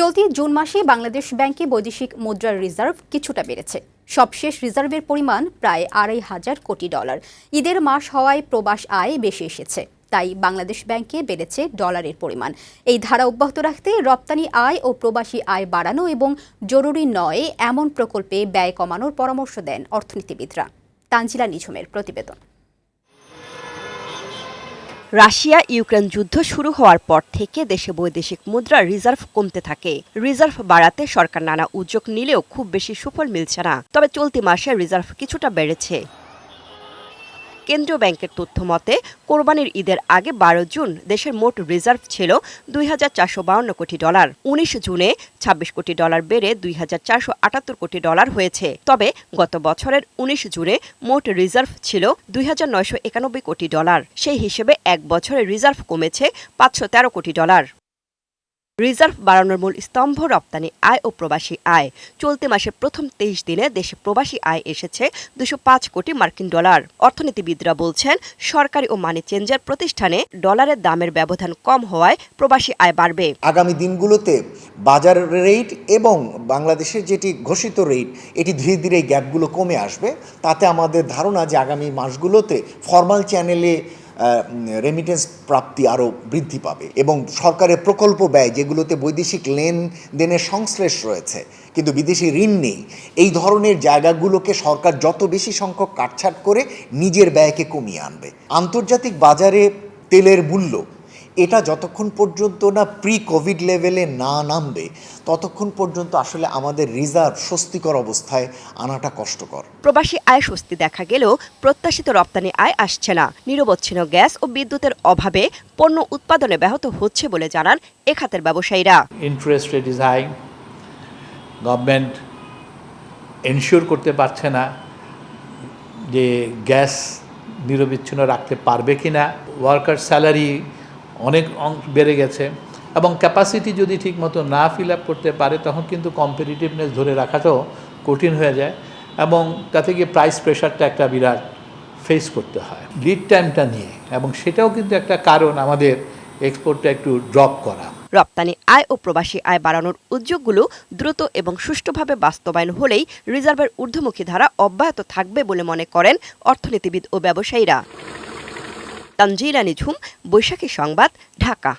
চলতি জুন মাসে বাংলাদেশ ব্যাংকে বৈদেশিক মুদ্রার রিজার্ভ কিছুটা বেড়েছে। সবশেষ রিজার্ভের পরিমাণ প্রায় আড়াই হাজার কোটি ডলার। ঈদের মাস হওয়ায় প্রবাস আয় বেশি এসেছে, তাই বাংলাদেশ ব্যাংকে বেড়েছে ডলারের পরিমাণ। এই ধারা অব্যাহত রাখতে রপ্তানি আয় ও প্রবাসী আয় বাড়ানো এবং জরুরি নয় এমন প্রকল্পে ব্যয় কমানোর পরামর্শ দেন অর্থনীতিবিদরা। তানজিলা নিঝুমের প্রতিবেদন। রাশিয়া ইউক্রেন যুদ্ধ শুরু হওয়ার পর থেকে দেশে বৈদেশিক মুদ্রার রিজার্ভ কমতে থাকে। রিজার্ভ বাড়াতে সরকার নানা উদ্যোগ নিলেও খুব বেশি সুফল মিলছে না। তবে চলতি মাসে রিজার্ভ কিছুটা বেড়েছে। কেন্দ্রীয় ব্যাংকের তথ্য মতে, কোরবানির ঈদের আগে বারো জুন দেশের মোট রিজার্ভ ছিল দুই কোটি ডলার। উনিশ জুনে ছাব্বিশ কোটি ডলার বেড়ে দুই হাজার চারশো আটাত্তর কোটি ডলার হয়েছে। তবে গত বছরের উনিশ জুনে মোট রিজার্ভ ছিল দুই হাজার নয়শো একানব্বই কোটি ডলার। সেই হিসেবে এক বছরে রিজার্ভ কমেছে পাঁচশো তেরো কোটি ডলার। রিজার্ভ বাড়ানোর মূল স্তম্ভ রপ্তানি আয় ও প্রবাসী আয়। চলতি মাসের প্রথম তেইশ দিনে দেশে প্রবাসী আয় এসেছে দুশো পাঁচ কোটি মার্কিন ডলার। অর্থনীতিবিদরা বলছেন, সরকারি ও মানি চেঞ্জার প্রতিষ্ঠানে ডলারের দামের ব্যবধান কম হওয়ায় প্রবাসী আয় বাড়বে। আগামী দিনগুলোতে বাজার রেট এবং বাংলাদেশের যেটি ঘোষিত রেট, এটি ধীরে ধীরে গ্যাপগুলো কমে আসবে। তাতে আমাদের ধারণা যে আগামী মাসগুলোতে ফর্মাল চ্যানেলে রেমিটেন্স প্রাপ্তি আরও বৃদ্ধি পাবে এবং সরকারের প্রকল্প ব্যয় যেগুলোতে বৈদেশিক লেনদেনের সংশ্লেষ রয়েছে, কিন্তু বিদেশি ঋণ নেই, এই ধরনের জায়গাগুলোকে সরকার যত বেশি সংখ্যক কাটছাট করে নিজের ব্যয়কে কমিয়ে আনবে। আন্তর্জাতিক বাজারে তেলের মূল্য এটা যতক্ষণ পর্যন্ত না প্রি কোভিড লেভেলে না নামবে ততক্ষণ পর্যন্ত আসলে আমাদের রিজার্ভ স্বস্তিকর অবস্থায় আনাটা কষ্টকর। প্রবাসী আয় স্বস্তি দেখা গেলেও প্রত্যাশিত রপ্তানি আয় আসছে না। নিরবচ্ছিন্ন গ্যাস ও বিদ্যুতের অভাবে পণ্য উৎপাদনে ব্যাহত হচ্ছে বলে জানান এ খাতের ব্যবসায়ীরা। Interest rate is high government ensure করতে পারছে না যে গ্যাস নিরবিচ্ছিন্ন রাখতে পারবে কি না ওয়ার্কার স্যালারি অনেক বেড়ে গেছে এবং ক্যাপাসিটি যদি ঠিকমতো না ফিল আপ করতে পারে, তখন কিন্তু কম্পিটিটিভনেস ধরে রাখাটাও কঠিন হয়ে যায় এবং তাতে গিয়ে প্রাইস প্রেশারটা একটা বিরাট ফেস করতে হয়। লিড টাইমটা নিয়ে এবং সেটাও কিন্তু একটা কারণ আমাদের এক্সপোর্টটা একটু ড্রপ করা। রপ্তানি আয় ও প্রবাসী আয় বাড়ানোর উদ্যোগগুলো দ্রুত এবং সুষ্ঠুভাবে বাস্তবায়ন হলেই রিজার্ভের ঊর্ধ্বমুখী ধারা অব্যাহত থাকবে বলে মনে করেন অর্থনীতিবিদ ও ব্যবসায়ীরা। তানজিলা নিঝুম বৈশাখী সংবাদ ঢাকা।